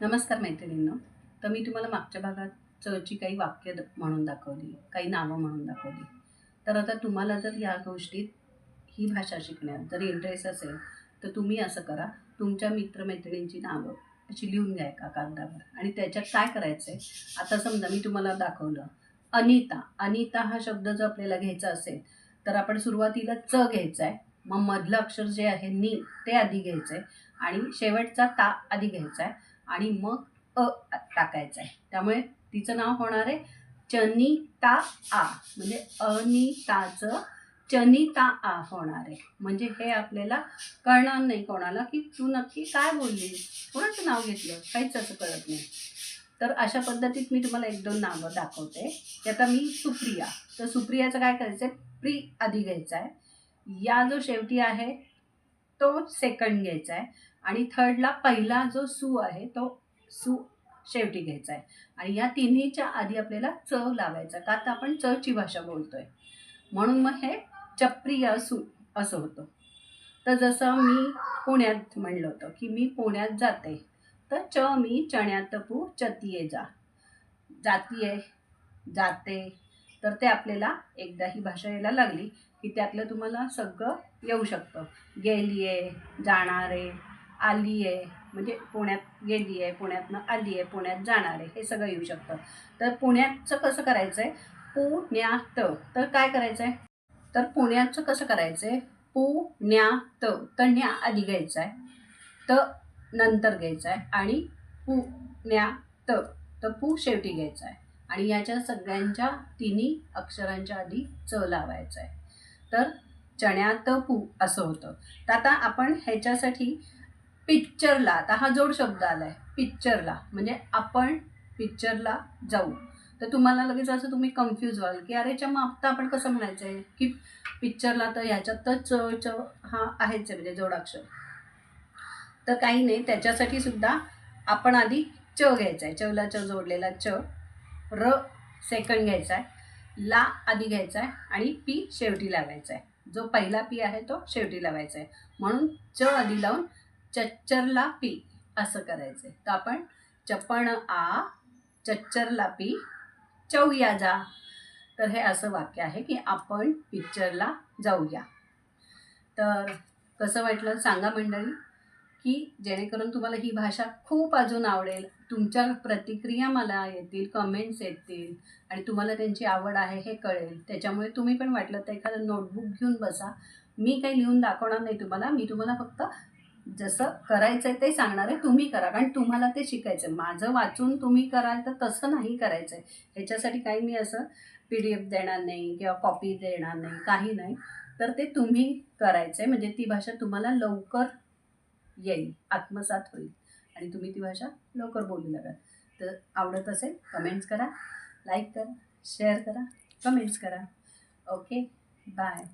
नमस्कार मैत्रिणींनो. तर मी तुम्हाला मागच्या भागात चची काही वाक्य म्हणून दाखवली काही नावं म्हणून दाखवली. तर आता तुम्हाला जर या गोष्टीत ही भाषा शिकण्यात जर इंटरेस्ट असेल तर तुम्ही असं करा. तुमच्या मित्रमैत्रिणींची नावं अशी लिहून घ्या एका कागदावर. आणि त्याच्यात काय करायचं आहे आता समजा मी तुम्हाला दाखवलं अनिता. अनिता हा शब्द जर आपल्याला घ्यायचा असेल तर आपण सुरुवातीला च घ्यायचा आहे मग मधलं अक्षर जे आहे नी ते आधी घ्यायचं आहे आणि शेवटचा ता आधी घ्यायचा आहे आणि मग अ टाकायचं आहे त्यामुळे तिचं नाव होणार आहे चनिता आ. म्हणजे अनिताचं चनिता आ होणार आहे. म्हणजे हे आपल्याला कळणार नाही कोणाला की तू नक्की काय बोलली कोणाचं नाव घेतलं? काहीच असं कळत नाही. तर अशा पद्धतीत मी तुम्हाला एक दोन नावं दाखवते. त्यात मी सुप्रिया. तर सुप्रियाचं काय करायचं आहे प्री आधी घ्यायचा आहे या जो शेवटी आहे तो सेकंड घ्यायचा आहे आणि थर्डला पहिला जो सू आहे तो सू शेवटी घ्यायचा आहे. आणि या तिन्हीच्या आधी आपल्याला च लावायचा का तर आपण चची भाषा बोलतोय. म्हणून मग हे चप्रिय सु असं होतं. तर जसं मी पुण्यात म्हणलं होतं की मी पुण्यात जाते तर च मी चण्यात पू चतीये जा. जातीये जाते. तर ते आपल्याला एकदा ही भाषा यायला लागली की त्यातलं तुम्हाला सगळं येऊ शकतं. गेली आहे आली आहे म्हणजे पुण्यात गेली आहे पुण्यातनं आली आहे पुण्यात जाणार आहे हे सगळं येऊ शकतं. तर पुण्याचं कसं करायचं आहे पुण्यात. तर काय करायचं आहे तर पुण्याचं कसं करायचं आहे पुण्यात. तर न्या आधी घ्यायचं आहे त नंतर घ्यायचं आहे आणि पुण्यात. तर पू शेवटी घ्यायचा आहे आणि याच्या सगळ्यांच्या तिन्ही अक्षरांच्या आधी च लावायचं आहे तर चण्यात पू असं होतं. तर आता आपण ह्याच्यासाठी पिक्चरला आता हा जोड शब्द आला आहे पिक्चरला म्हणजे आपण पिक्चरला जाऊ. तर तुम्हाला लगेच असं तुम्ही कन्फ्यूज व्हाल की अरे च्या मग आत्ता आपण कसं म्हणायचं आहे की पिक्चरला तर ह्याच्यात तर च च हा आहेच आहे म्हणजे जोडाक्षर. तर काही नाही त्याच्यासाठी सुद्धा आपण आधी च घ्यायचा आहे चला च जोडलेला च र सेकंड घ्यायचा आहे ला आधी घ्यायचा आहे आणि पी शेवटी लावायचा आहे जो पहिला पी आहे तो शेवटी लावायचा आहे म्हणून च आधी लावून चच्चरला पी असं करायचं आहे तर आपण चप्पण आ चच्चरला पी चौया जा. तर हे असं वाक्य आहे की आपण पिक्चरला जाऊया. तर कसं वाटलं? सांगा मंडळी की जेणेकरून तुम्हाला ही भाषा खूप अजून आवडेल. तुमच्या प्रतिक्रिया मला येतील कमेंट्स येतील आणि तुम्हाला त्यांची आवड आहे हे कळेल. त्याच्यामुळे तुम्ही पण वाटलं तर एखादं नोटबुक घेऊन बसा. मी काही लिहून दाखवणार नाही तुम्हाला. मी तुम्हाला फक्त जसं करायचं आहे ते सांगणार आहे तुम्ही करा. कारण तुम्हाला ते शिकायचं आहे माझं वाचून तुम्ही कराल तर तसं नाही करायचं आहे ह्याच्यासाठी काही मी असं पी डी एफ देणार नाही किंवा कॉपी देणार नाही काही नाही. तर ते तुम्ही करायचं आहे म्हणजे ती भाषा तुम्हाला लवकर येईल आत्मसात होईल. आणि तुम्ही ती भाषा लवकर बोलू लागाल. तर आवडत असेल कमेंट्स करा लाईक करा शेअर करा कमेंट्स करा. Okay bye